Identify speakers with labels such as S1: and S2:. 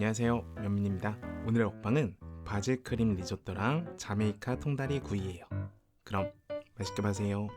S1: 안녕하세요. 면민입니다. 오늘의 먹방은 바질 크림 리조또랑 자메이카 통다리 구이예요. 그럼 맛있게 마세요.